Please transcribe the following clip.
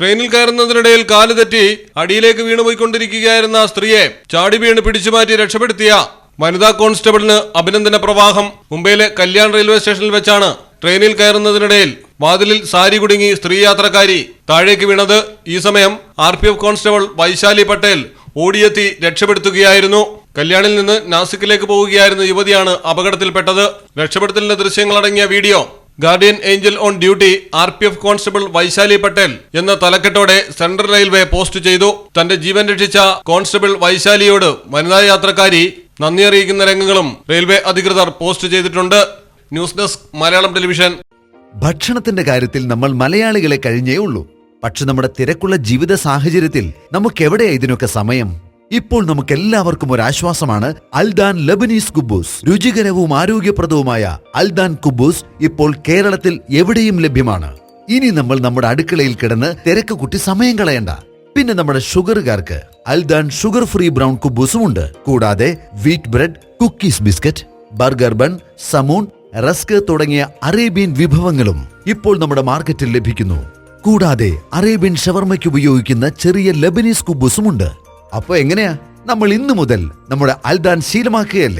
ട്രെയിനിൽ കയറുന്നതിനിടയിൽ കാൽ തെറ്റി അടിയിലേക്ക് വീണുപോയിക്കൊണ്ടിരിക്കുകയായിരുന്ന സ്ത്രീയെ ചാടി വീണ് പിടിച്ചുമാറ്റി രക്ഷപ്പെടുത്തിയ വനിതാ കോൺസ്റ്റബിളിന് അഭിനന്ദന പ്രവാഹം. മുംബൈയിലെ കല്യാൺ റെയിൽവേ സ്റ്റേഷനിൽ വെച്ചാണ് ട്രെയിനിൽ കയറുന്നതിനിടയിൽ വാതിലിൽ സാരി കുടുങ്ങി സ്ത്രീ യാത്രക്കാരി താഴേക്ക് വീണത്. ഈ സമയം R P F constable Vaishali Patel ഓടിയെത്തി രക്ഷപ്പെടുത്തുകയായിരുന്നു. കല്യാണിൽ നിന്ന് നാസിക്കിലേക്ക് പോവുകയായിരുന്ന യുവതിയാണ് അപകടത്തിൽപ്പെട്ടത്. രക്ഷപ്പെടുത്തലിന്റെ ദൃശ്യങ്ങളടങ്ങിയ video guardian angel on duty R P F constable Vaishali Patel എന്ന തലക്കെട്ടോടെ സെൻട്രൽ റെയിൽവേ പോസ്റ്റ് ചെയ്തു. തന്റെ ജീവൻ രക്ഷിച്ച കോൺസ്റ്റബിൾ വൈശാലിയോട് വനിതാ യാത്രക്കാരി നന്ദി അറിയിക്കുന്ന രംഗങ്ങളും റെയിൽവേ അധികൃതർ പോസ്റ്റ് ചെയ്തിട്ടുണ്ട്. News desk Malayalam television. ഭക്ഷണത്തിന്റെ കാര്യത്തിൽ നമ്മൾ മലയാളികളെ കഴിഞ്ഞേ ഉള്ളൂ. പക്ഷെ നമ്മുടെ തിരക്കുള്ള ജീവിത സാഹചര്യത്തിൽ നമുക്കെവിടെയാ ഇതിനൊക്കെ സമയം? ഇപ്പോൾ നമുക്ക് എല്ലാവർക്കും ഒരു ആശ്വാസമാണ് അൽദാൻ ലബനീസ് കുബൂസ് രുചികരവും ആരോഗ്യപ്രദവുമായ അൽദാൻ കുബൂസ് ഇപ്പോൾ കേരളത്തിൽ എവിടെയും ലഭ്യമാണ്. ഇനി നമ്മൾ നമ്മുടെ അടുക്കളയിൽ കിടന്ന് തിരക്ക് കുട്ടി സമയം കളയണ്ട. പിന്നെ നമ്മുടെ ഷുഗറുകാർക്ക് അൽദാൻ ഷുഗർ ഫ്രീ ബ്രൗൺ കുബൂസും ഉണ്ട്. കൂടാതെ wheat bread cookies biscuit burger bun സമൂൺ rusk തുടങ്ങിയ അറേബ്യൻ വിഭവങ്ങളും ഇപ്പോൾ നമ്മുടെ മാർക്കറ്റിൽ ലഭിക്കുന്നു. കൂടാതെ അറേബ്യൻ ഷവർമയ്ക്ക് ഉപയോഗിക്കുന്ന ചെറിയ ലബനീസ് കുബൂസും ഉണ്ട്. അപ്പൊ എങ്ങനെയാ? നമ്മൾ ഇന്നു മുതൽ നമ്മുടെ അൽദാൻ ശീലമാക്കുകയല്ലേ?